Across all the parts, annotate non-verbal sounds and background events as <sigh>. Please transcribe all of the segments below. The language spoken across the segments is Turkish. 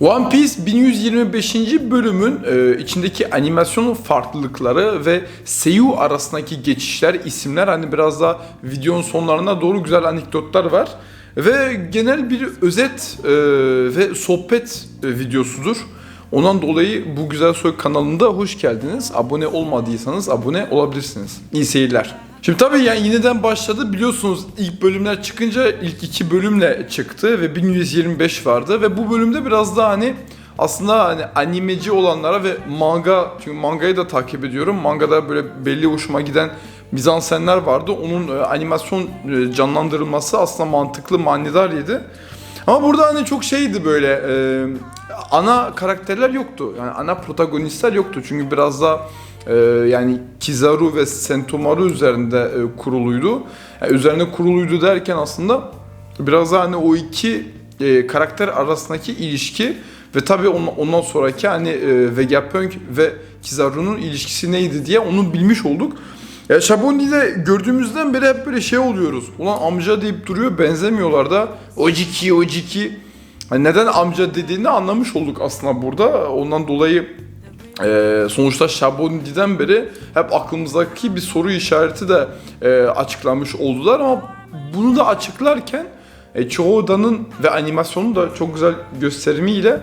One Piece 1125. bölümün e, içindeki animasyon farklılıkları ve Seiyu arasındaki geçişler, isimler hani biraz da videonun sonlarına doğru güzel anekdotlar var. Ve genel bir özet e, ve sohbet e, videosudur. Ondan dolayı bu Güzel Soy kanalında hoş geldiniz. Abone olmadıysanız abone olabilirsiniz. İyi seyirler. Şimdi tabii yani yeniden başladı biliyorsunuz ilk bölümler çıkınca ilk iki bölümle çıktı ve 1125 vardı ve bu bölümde biraz daha hani aslında hani animeci olanlara ve manga çünkü mangayı da takip ediyorum. Mangada böyle belli hoşuma giden mizansenler vardı. Onun e, animasyon e, canlandırılması aslında mantıklı, manidar yedi. Ama burada hani çok şeydi böyle e, ana karakterler yoktu. Yani ana protagonistler yoktu. Çünkü biraz da e, yani Kizaru ve Sentomaru üzerinde e, kuruluydu. Yani üzerine kuruluydu derken aslında biraz da hani o iki e, karakter arasındaki ilişki ve tabii on- ondan sonraki hani e, Vegapunk ve Kizaru'nun ilişkisi neydi diye onu bilmiş olduk. Ya Şaboni'de gördüğümüzden beri hep böyle şey oluyoruz. Ulan amca deyip duruyor benzemiyorlar da. Ojiki Ojiki. Hani neden amca dediğini anlamış olduk aslında burada. Ondan dolayı e, sonuçta Şaboni'den beri hep aklımızdaki bir soru işareti de e, açıklamış oldular ama bunu da açıklarken e, Çoğuda'nın ve animasyonun da çok güzel gösterimiyle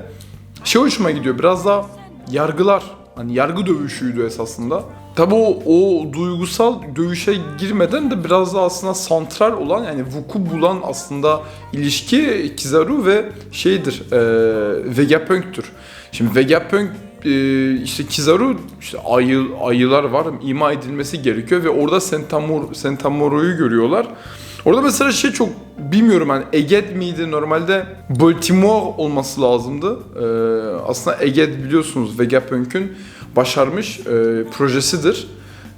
şey hoşuma gidiyor. Biraz daha yargılar, hani yargı dövüşüydü esasında. Tabi o, o duygusal dövüşe girmeden de biraz da aslında santral olan yani vuku bulan aslında ilişki Kizaru ve şeydir, e, Vegapunk'tur. Şimdi Vegapunk e, işte Kizaru işte ayı, ayılar var ima edilmesi gerekiyor ve orada Sentamor, Sentamoro'yu görüyorlar. Orada mesela şey çok bilmiyorum hani Eged miydi normalde Baltimore olması lazımdı. Ee, aslında Eged biliyorsunuz Vegapunk'un başarmış e, projesidir.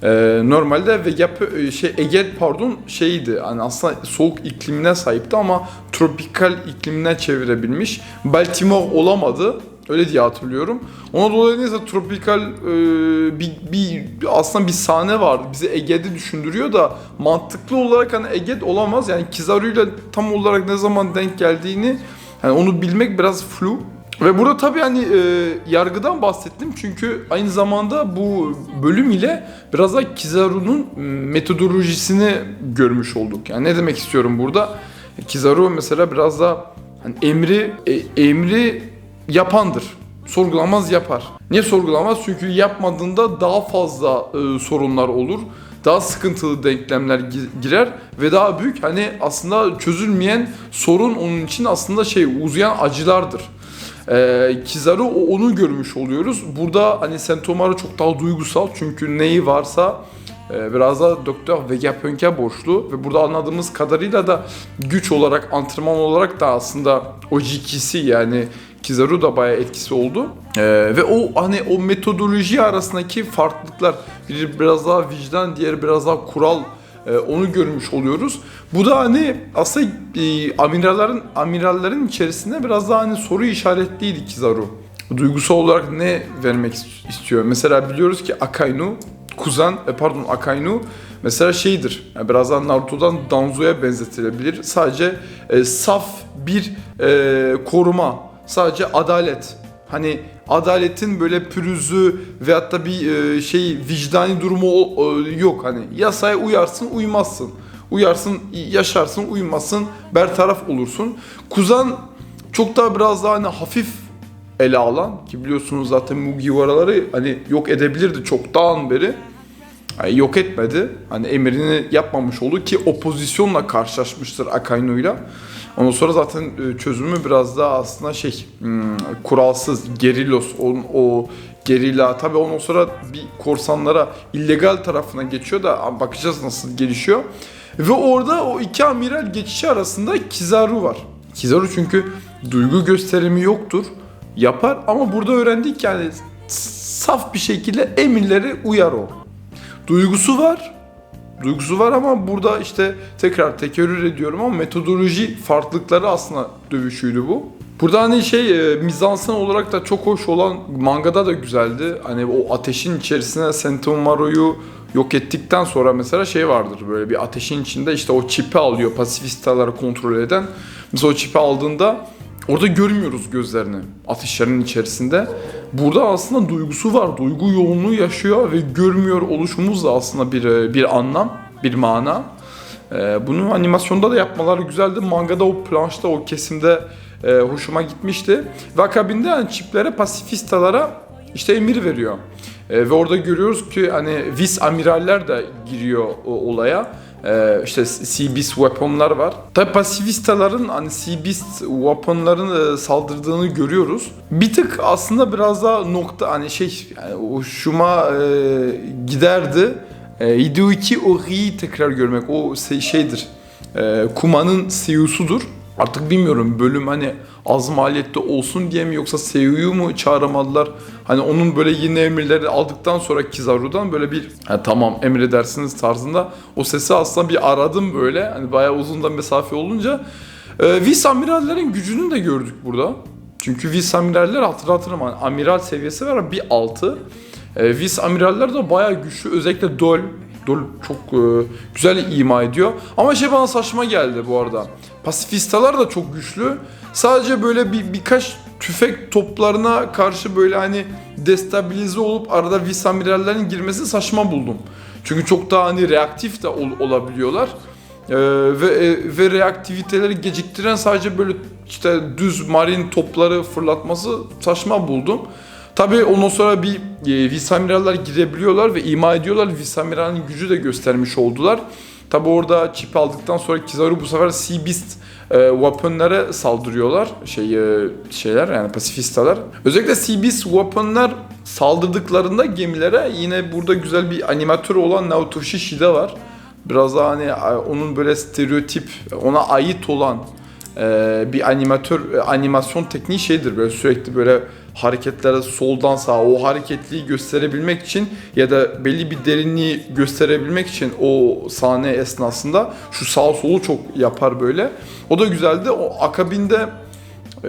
Ee, normalde Vegap e, şey Eged pardon şeydi hani aslında soğuk iklimine sahipti ama tropikal iklimine çevirebilmiş. Baltimore olamadı. Öyle diye hatırlıyorum. Ona dolayı neyse tropikal e, bir, bir aslında bir sahne vardı. Bize Ege'de düşündürüyor da mantıklı olarak hani Ege olamaz. Yani Kizaru ile tam olarak ne zaman denk geldiğini hani onu bilmek biraz flu. Ve burada tabii hani e, yargıdan bahsettim çünkü aynı zamanda bu bölüm ile biraz da Kizaru'nun metodolojisini görmüş olduk. Yani ne demek istiyorum burada? Kizaru mesela biraz da hani emri e, emri yapandır. Sorgulamaz yapar. Niye sorgulamaz? Çünkü yapmadığında daha fazla e, sorunlar olur. Daha sıkıntılı denklemler gi- girer ve daha büyük hani aslında çözülmeyen sorun onun için aslında şey uzayan acılardır. Ee, Kizaru onu görmüş oluyoruz. Burada hani Sentomaru çok daha duygusal çünkü neyi varsa e, biraz da Doktor Vegapunk'e borçlu ve burada anladığımız kadarıyla da güç olarak, antrenman olarak da aslında o jikisi yani Kizaru da bayağı etkisi oldu. Ee, ve o hani o metodoloji arasındaki farklılıklar biri biraz daha vicdan, diğeri biraz daha kural e, onu görmüş oluyoruz. Bu da hani aslında e, amirallerin amirallerin içerisinde biraz daha hani soru işaretliydi Kizaru. Duygusal olarak ne vermek is- istiyor? Mesela biliyoruz ki Akainu, Kuzan, e, pardon Akainu mesela şeydir. Yani biraz daha Naruto'dan Danzo'ya benzetilebilir. Sadece e, saf bir e, koruma, sadece adalet. Hani adaletin böyle pürüzü veyahut da bir e, şey vicdani durumu yok. Hani yasaya uyarsın uymazsın uyarsın yaşarsın uymazsın bertaraf olursun. Kuzan çok daha biraz daha hani hafif ele alan ki biliyorsunuz zaten Mugiwaraları hani yok edebilirdi çoktan beri yani yok etmedi. Hani emrini yapmamış oldu ki opozisyonla karşılaşmıştır Akainu'yla. Ondan sonra zaten e, çözümü biraz daha aslında şey hmm, kuralsız gerillos o, o gerilla tabii ondan sonra bir korsanlara illegal tarafına geçiyor da bakacağız nasıl gelişiyor. Ve orada o iki amiral geçişi arasında Kizaru var. Kizaru çünkü duygu gösterimi yoktur. Yapar ama burada öğrendik yani saf bir şekilde emirleri uyar o duygusu var. Duygusu var ama burada işte tekrar tekerrür ediyorum ama metodoloji farklılıkları aslında dövüşüydü bu. Burada hani şey e, mizansen olarak da çok hoş olan mangada da güzeldi. Hani o ateşin içerisine Sentomaru'yu yok ettikten sonra mesela şey vardır böyle bir ateşin içinde işte o çipi alıyor pasifistaları kontrol eden. Mesela o çipi aldığında orada görmüyoruz gözlerini atışların içerisinde. Burada aslında duygusu var, duygu yoğunluğu yaşıyor ve görmüyor oluşumuz da aslında bir e, bir anlam, bir mana. Ee, bunu animasyonda da yapmaları güzeldi. Mangada o planşta, o kesimde e, hoşuma gitmişti. Ve akabinde yani çiplere, pasifistalara işte emir veriyor. E, ve orada görüyoruz ki hani vis amiraller de giriyor o olaya. E, işte Sea Beast weaponlar var. Tabi pasifistaların hani Sea Beast weaponların e, saldırdığını görüyoruz. Bir tık aslında biraz daha nokta hani şey yani hoşuma e, giderdi. E, Hideyuki Ori'yi tekrar görmek o şeydir. E, Kuma'nın CEO'sudur. Artık bilmiyorum bölüm hani az maliyette olsun diye mi yoksa Seiyu mu çağıramadılar? Hani onun böyle yeni emirleri aldıktan sonra Kizaru'dan böyle bir "Ha, tamam emredersiniz tarzında o sesi aslında bir aradım böyle. Hani bayağı uzun da mesafe olunca. E, Vis amirallerin gücünü de gördük burada. Çünkü Vis amiraller hatırlatırım hani amiral seviyesi var bir altı. E, Vis amiraller de bayağı güçlü özellikle Dol. Dol çok e, güzel ima ediyor. Ama şey bana saçma geldi bu arada. Pasifistalar da çok güçlü. Sadece böyle bir birkaç tüfek toplarına karşı böyle hani destabilize olup arada vis amirallerin girmesi saçma buldum. Çünkü çok daha hani reaktif de ol- olabiliyorlar. Ee, ve e, ve reaktiviteleri geciktiren sadece böyle işte düz marin topları fırlatması saçma buldum. Tabii ondan sonra bir e, visamiraller girebiliyorlar ve ima ediyorlar. Visamiral'in gücü de göstermiş oldular. Tabii orada çip aldıktan sonra Kizaru bu sefer Sea Beast e, weaponlara saldırıyorlar. Şey e, şeyler yani pasifistalar. Özellikle Sea Beast weaponlar saldırdıklarında gemilere yine burada güzel bir animatör olan Naotoshi Shida var. Biraz daha hani a- onun böyle stereotip ona ait olan e, bir animatör e, animasyon tekniği şeydir böyle sürekli böyle hareketlere soldan sağa o hareketliği gösterebilmek için ya da belli bir derinliği gösterebilmek için o sahne esnasında şu sağ solu çok yapar böyle. O da güzeldi. O akabinde e,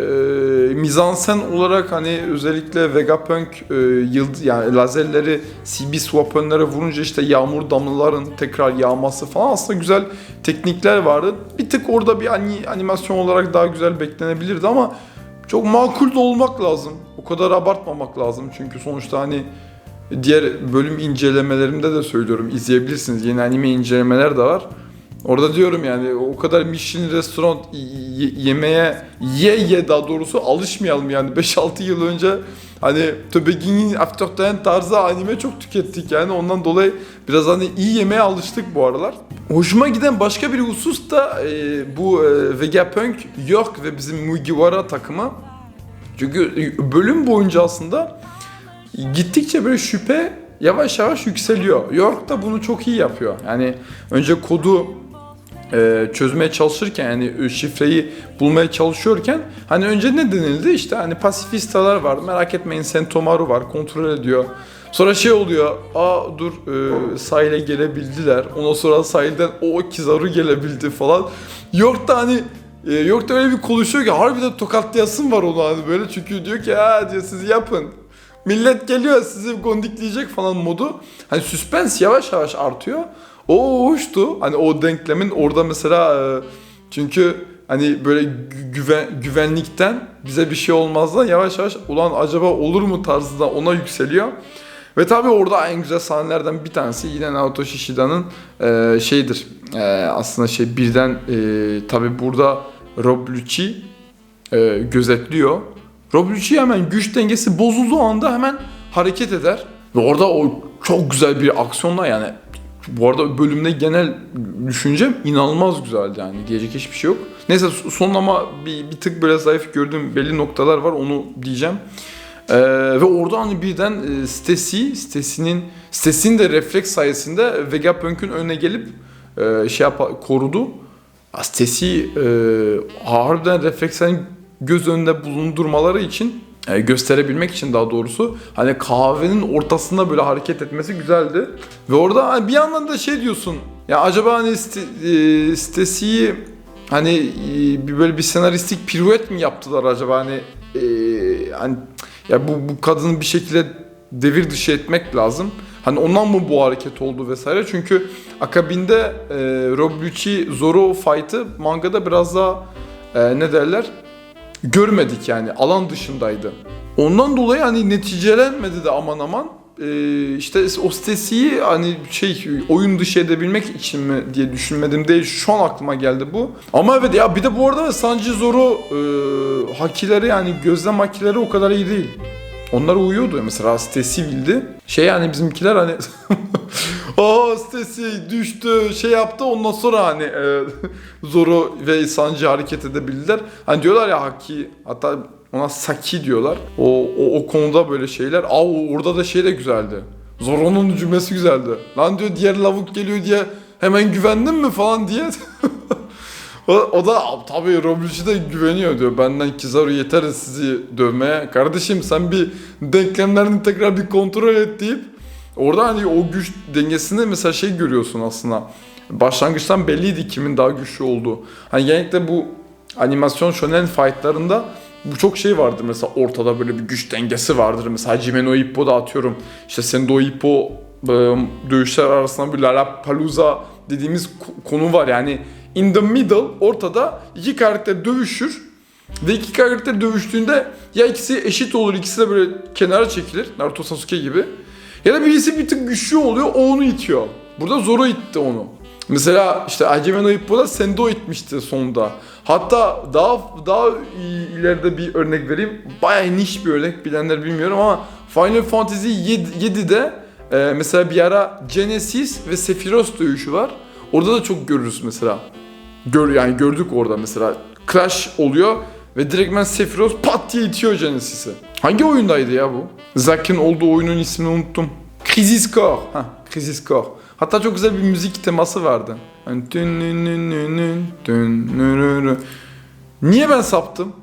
mizansen olarak hani özellikle Vegapunk e, yıld yani lazerleri CB weapon'lara vurunca işte yağmur damlaların tekrar yağması falan aslında güzel teknikler vardı. Bir tık orada bir ani, animasyon olarak daha güzel beklenebilirdi ama çok makul de olmak lazım. O kadar abartmamak lazım çünkü sonuçta hani diğer bölüm incelemelerimde de söylüyorum izleyebilirsiniz. Yeni anime incelemeler de var. Orada diyorum yani o kadar Michelin restoran yemeğe ye ye daha doğrusu alışmayalım yani 5-6 yıl önce hani The Beginning After tarzı anime çok tükettik yani ondan dolayı biraz hani iyi yemeğe alıştık bu aralar. Hoşuma giden başka bir husus da e, bu e, Vegapunk, York ve bizim Mugiwara takımı. Çünkü bölüm boyunca aslında gittikçe böyle şüphe yavaş yavaş yükseliyor. York da bunu çok iyi yapıyor. Yani önce kodu e, çözmeye çalışırken yani e, şifreyi bulmaya çalışıyorken hani önce ne denildi işte hani pasifistalar var merak etmeyin Sentomaru var kontrol ediyor. Sonra şey oluyor aa dur e, sahile gelebildiler ondan sonra sahilden o Kizaru gelebildi falan. York da hani e, York da öyle bir konuşuyor ki harbiden tokatlayasın var onu hani böyle çünkü diyor ki ha diyor siz yapın. Millet geliyor sizi gondikleyecek falan modu. Hani süspens yavaş yavaş artıyor. O hoştu. Hani o denklemin orada mesela e, çünkü hani böyle gü- güven, güvenlikten bize bir şey olmazdan yavaş yavaş ulan acaba olur mu tarzında ona yükseliyor. Ve tabii orada en güzel sahnelerden bir tanesi yine Naoto Shishida'nın e, şeydir. E, aslında şey birden e, tabii burada Rob Lucci e, gözetliyor. Rob Lucci hemen güç dengesi bozulduğu anda hemen hareket eder. Ve orada o çok güzel bir aksiyonla yani bu arada bölümde genel düşüncem inanılmaz güzeldi yani diyecek hiçbir şey yok. Neyse son ama bir, bir tık böyle zayıf gördüğüm belli noktalar var onu diyeceğim. Ee, ve orada hani birden e, Stacy, Stacy'nin Stacy'nin de refleks sayesinde Vegapunk'un önüne gelip e, şey yap korudu. Stacy e, harbiden reflekslerini göz önünde bulundurmaları için e, gösterebilmek için daha doğrusu hani kahvenin ortasında böyle hareket etmesi güzeldi. Ve orada hani bir yandan da şey diyorsun ya acaba hani St- e, hani e, böyle bir senaristik piruet mi yaptılar acaba hani e, hani ya bu, bu kadını bir şekilde devir dışı etmek lazım. Hani ondan mı bu hareket oldu vesaire. Çünkü akabinde e, Rob Lucci Zoro fight'ı mangada biraz daha e, ne derler görmedik yani alan dışındaydı. Ondan dolayı hani neticelenmedi de aman aman. Ee, işte o Stacy'yi hani şey oyun dışı edebilmek için mi diye düşünmedim değil. Şu an aklıma geldi bu. Ama evet ya bir de bu arada Sanji Zoro e, hakileri yani gözlem hakileri o kadar iyi değil. Onlar uyuyordu mesela Stacy bildi. Şey yani bizimkiler hani <laughs> Aa Stacy düştü şey yaptı ondan sonra hani e, <laughs> Zoro ve Sanji hareket edebildiler. Hani diyorlar ya Haki hatta ona Saki diyorlar. O, o, o konuda böyle şeyler. Aa orada da şey de güzeldi. Zoro'nun cümlesi güzeldi. Lan diyor diğer lavuk geliyor diye hemen güvendin mi falan diye. <laughs> o, o da tabii Robuchi de güveniyor diyor. Benden Kizaru yeter sizi dövmeye. Kardeşim sen bir denklemlerini tekrar bir kontrol et deyip Orada hani o güç dengesinde mesela şey görüyorsun aslında. Başlangıçtan belliydi kimin daha güçlü olduğu. Hani genellikle bu animasyon shonen fightlarında bu çok şey vardır mesela ortada böyle bir güç dengesi vardır. Mesela Hajime no Ippo da atıyorum. İşte Sendo Ippo e, dövüşler arasında bir Lollapalooza dediğimiz ko- konu var. Yani in the middle ortada iki karakter dövüşür ve iki karakter dövüştüğünde ya ikisi eşit olur ikisi de böyle kenara çekilir. Naruto Sasuke gibi. Ya da birisi bir tık güçlü oluyor o onu itiyor. Burada Zoro itti onu. Mesela işte Hajime no Ippo'da Sendo itmişti sonunda. Hatta daha daha ileride bir örnek vereyim. Bayağı niş bir örnek bilenler bilmiyorum ama Final Fantasy 7'de e, mesela bir ara Genesis ve Sephiroth dövüşü var. Orada da çok görürüz mesela. Gör, yani gördük orada mesela. Crash oluyor ve direktmen Sephiroth pat diye itiyor Genesis'i. Hangi oyundaydı ya bu? Zack'in olduğu oyunun ismini unuttum. Crisis Core. Hah, Crisis Core. Hatta çok güzel bir müzik teması vardı. Hani tün nün nün nün nün, tün nü nü nü. Niye ben saptım?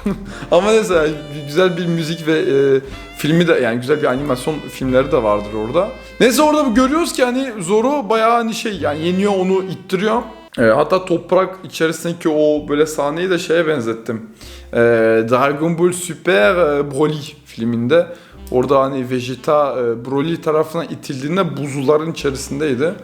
<laughs> Ama mesela güzel bir müzik ve e, filmi de yani güzel bir animasyon filmleri de vardır orada. Neyse orada görüyoruz ki hani Zoro bayağı hani şey yani yeniyor onu ittiriyor. E, hatta toprak içerisindeki o böyle sahneyi de şeye benzettim. E, Dragon Ball Super e, Broly filminde. Orada hani Vegeta e, Broly tarafından itildiğinde buzulların içerisindeydi.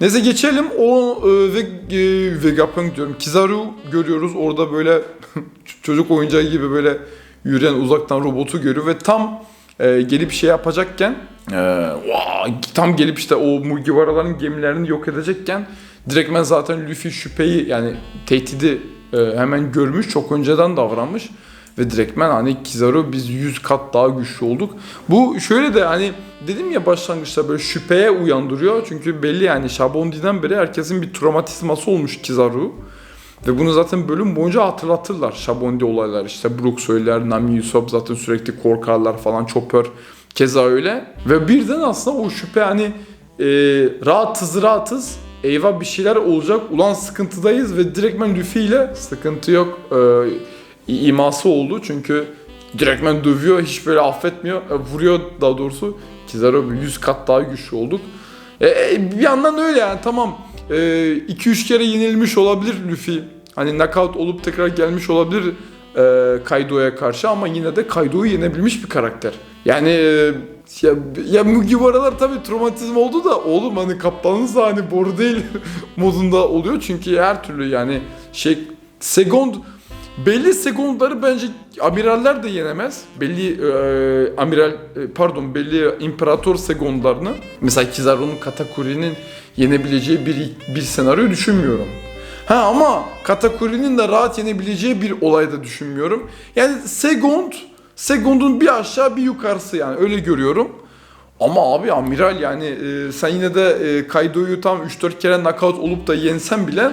Neyse geçelim. O e, ve e, Vegapunk diyorum. Kizaru görüyoruz. Orada böyle <laughs> çocuk oyuncağı gibi böyle yürüyen uzaktan robotu görüyor ve tam e, gelip şey yapacakken e, vaa, tam gelip işte o Mugiwaraların gemilerini yok edecekken direktmen zaten Luffy şüpheyi yani tehdidi e, hemen görmüş çok önceden davranmış ve direktmen hani Kizaru biz 100 kat daha güçlü olduk. Bu şöyle de hani dedim ya başlangıçta böyle şüpheye uyandırıyor. Çünkü belli yani Şabondi'den beri herkesin bir travmatizması olmuş Kizaru. Ve bunu zaten bölüm boyunca hatırlatırlar. Şabondi olaylar işte Brook söyler, Nami Usopp zaten sürekli korkarlar falan Chopper keza öyle. Ve birden aslında o şüphe hani e, rahatız rahatız eyvah bir şeyler olacak ulan sıkıntıdayız ve direktmen Luffy ile sıkıntı yok e, iması oldu çünkü direktmen dövüyor hiç böyle affetmiyor e, vuruyor daha doğrusu Kizaru 100 kat daha güçlü olduk. E, e, bir yandan öyle yani tamam 2-3 kere yenilmiş olabilir Luffy. Hani knockout olup tekrar gelmiş olabilir e, Kaido'ya karşı ama yine de Kaido'yu yenebilmiş bir karakter. Yani e, ya, ya Mugiwaralar tabii travmatizm oldu da oğlum hani kaptanınız da hani boru değil <laughs> modunda oluyor çünkü her türlü yani şey Segond belli segondları bence amiraller de yenemez. Belli e, amiral e, pardon belli imparator segondlarını mesela Kizaru'nun Katakuri'nin yenebileceği bir bir senaryo düşünmüyorum. Ha ama Katakuri'nin de rahat yenebileceği bir olay da düşünmüyorum. Yani Segond, Segond'un bir aşağı bir yukarısı yani öyle görüyorum. Ama abi amiral yani e, sen yine de e, Kaido'yu tam 3-4 kere knockout olup da yensen bile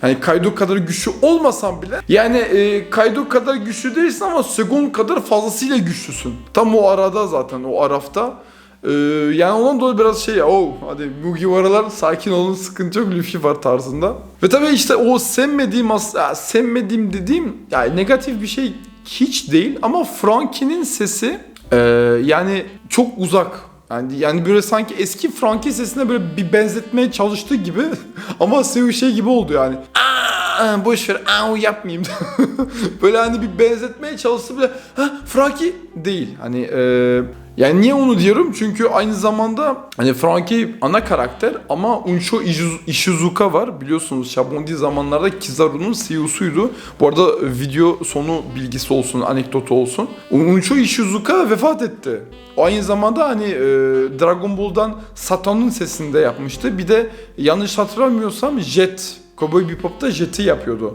Hani Kaido kadar güçlü olmasan bile yani e, Kaido kadar güçlü değilsin ama Segond kadar fazlasıyla güçlüsün. Tam o arada zaten o arafta. E, yani ondan dolayı biraz şey ya oh hadi Mugiwaralar sakin olun sıkıntı yok Luffy var tarzında. Ve tabii işte o sevmediğim as ya, sevmediğim dediğim yani negatif bir şey hiç değil ama Frankie'nin sesi e, yani çok uzak. Yani, yani böyle sanki eski Frankie sesine böyle bir benzetmeye çalıştığı gibi <laughs> ama Seu şey gibi oldu yani. Aa boş ver o yapmayayım. <laughs> böyle hani bir benzetmeye çalışsa bile ha Frankie değil. Hani e, yani niye onu diyorum? Çünkü aynı zamanda hani Frankie ana karakter ama Uncho Izu- Ishizuka var. Biliyorsunuz Shabondi zamanlarda Kizaru'nun CEO'suydu. Bu arada video sonu bilgisi olsun, anekdotu olsun. Uncho Ishizuka vefat etti. O aynı zamanda hani e, Dragon Ball'dan Satan'ın sesini de yapmıştı. Bir de yanlış hatırlamıyorsam Jet, Cowboy Bebop'ta Jet'i yapıyordu.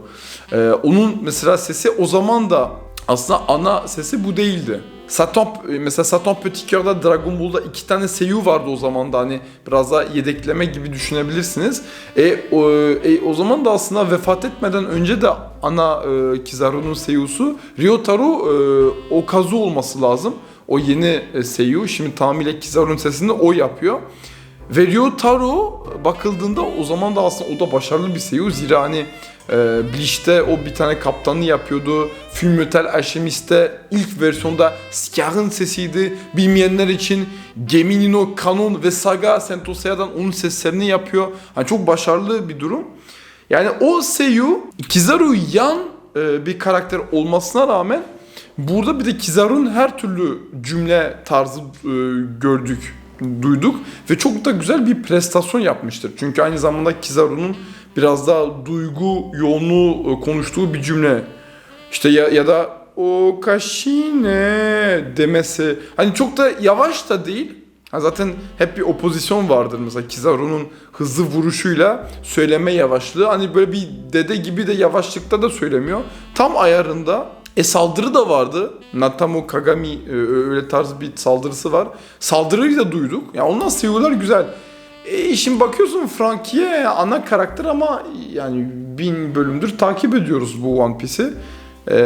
E, onun mesela sesi o zaman da aslında ana sesi bu değildi. Satan, mesela Satan Petit Coeur'da Dragon Ball'da iki tane Seiyu vardı o zaman da hani biraz daha yedekleme gibi düşünebilirsiniz. E, o, e, o zaman da aslında vefat etmeden önce de ana e, Kizaru'nun Seiyu'su Ryotaro e, Okazu olması lazım. O yeni e, Seiyu şimdi tamamıyla Kizaru'nun sesini o yapıyor. Ve Ryotaro bakıldığında o zaman da aslında o da başarılı bir Seiyu. Zira hani e, Bleach'te o bir tane kaptanı yapıyordu. Fullmetal Alchemist'te ilk versiyonda Scar'ın sesiydi. Bilmeyenler için Gemini no Kanon ve Saga Sentosei'den onun seslerini yapıyor. Hani çok başarılı bir durum. Yani o Seiyu Kizaru yan e, bir karakter olmasına rağmen burada bir de Kizaru'nun her türlü cümle tarzı e, gördük, duyduk ve çok da güzel bir prestasyon yapmıştır. Çünkü aynı zamanda Kizaru'nun biraz daha duygu yoğunluğu e, konuştuğu bir cümle. İşte ya, ya da o kaşine demesi. Hani çok da yavaş da değil. Ha zaten hep bir opozisyon vardır mesela Kizaru'nun hızlı vuruşuyla söyleme yavaşlığı. Hani böyle bir dede gibi de yavaşlıkta da söylemiyor. Tam ayarında. E saldırı da vardı. Natamo Kagami e, öyle tarz bir saldırısı var. Saldırıyı da duyduk. Ya yani ondan seviyorlar güzel. E şimdi bakıyorsun Frankie'ye ana karakter ama yani bin bölümdür takip ediyoruz bu One Piece'i. Ee,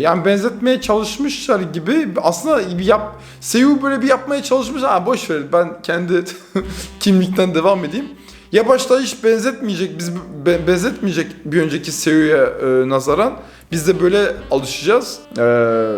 yani benzetmeye çalışmışlar gibi aslında bir yap Seiyu böyle bir yapmaya çalışmış ha boş ver ben kendi <laughs> kimlikten devam edeyim. Ya başta hiç benzetmeyecek biz be- benzetmeyecek bir önceki Seiyu'ya e, nazaran biz de böyle alışacağız. Ee,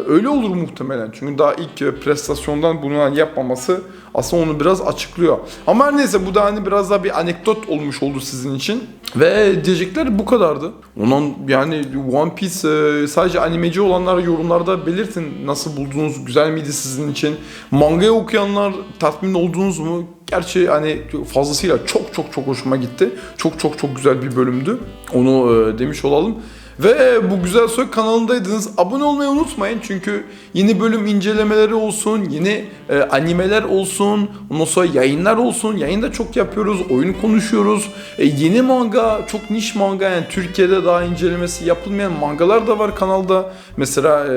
öyle olur muhtemelen. Çünkü daha ilk e, prestasyondan bunu hani yapmaması aslında onu biraz açıklıyor. Ama her neyse bu da hani biraz daha bir anekdot olmuş oldu sizin için. Ve diyecekler bu kadardı. Onun yani One Piece e, sadece animeci olanlar yorumlarda belirtin nasıl buldunuz, güzel miydi sizin için? Mangayı okuyanlar tatmin oldunuz mu? Gerçi hani fazlasıyla çok çok çok hoşuma gitti. Çok çok çok güzel bir bölümdü. Onu e, demiş olalım. Ve bu güzel soy kanalındaydınız. Abone olmayı unutmayın çünkü yeni bölüm incelemeleri olsun, yeni e, animeler olsun, ondan sonra yayınlar olsun. Yayında çok yapıyoruz, oyun konuşuyoruz. E, yeni manga, çok niş manga yani Türkiye'de daha incelemesi yapılmayan mangalar da var kanalda. Mesela e,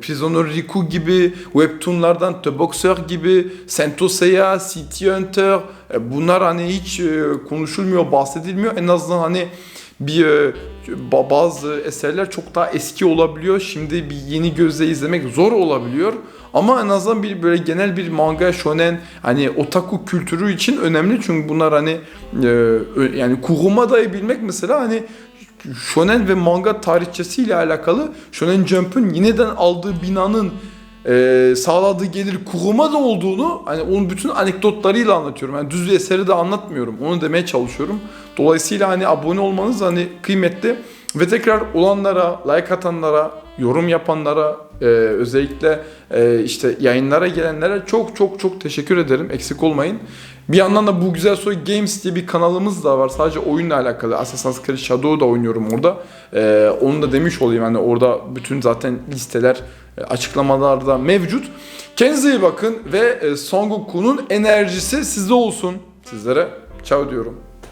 Prisoner Riku gibi, webtoonlardan The Boxer gibi, Sentoseiya, City Hunter. E, bunlar hani hiç e, konuşulmuyor, bahsedilmiyor. En azından hani bir e, ba- bazı eserler çok daha eski olabiliyor. Şimdi bir yeni gözle izlemek zor olabiliyor. Ama en azından bir böyle genel bir manga shonen hani otaku kültürü için önemli çünkü bunlar hani e, yani Kurumada'yı bilmek mesela hani shonen ve manga tarihçesiyle alakalı Shonen Jump'ın yeniden aldığı binanın e, sağladığı gelir Kurumada olduğunu hani onun bütün anekdotlarıyla anlatıyorum. Yani düz bir eseri de anlatmıyorum. Onu demeye çalışıyorum. Dolayısıyla hani abone olmanız hani kıymetli. Ve tekrar olanlara, like atanlara, yorum yapanlara, e, özellikle e, işte yayınlara gelenlere çok çok çok teşekkür ederim. Eksik olmayın. Bir yandan da bu Güzel Soy Games diye bir kanalımız da var. Sadece oyunla alakalı. Assassin's Creed Shadow'u da oynuyorum orada. E, onu da demiş olayım. Hani orada bütün zaten listeler e, açıklamalarda mevcut. Kendinize iyi bakın ve e, Son Goku'nun enerjisi sizde olsun. Sizlere ciao diyorum.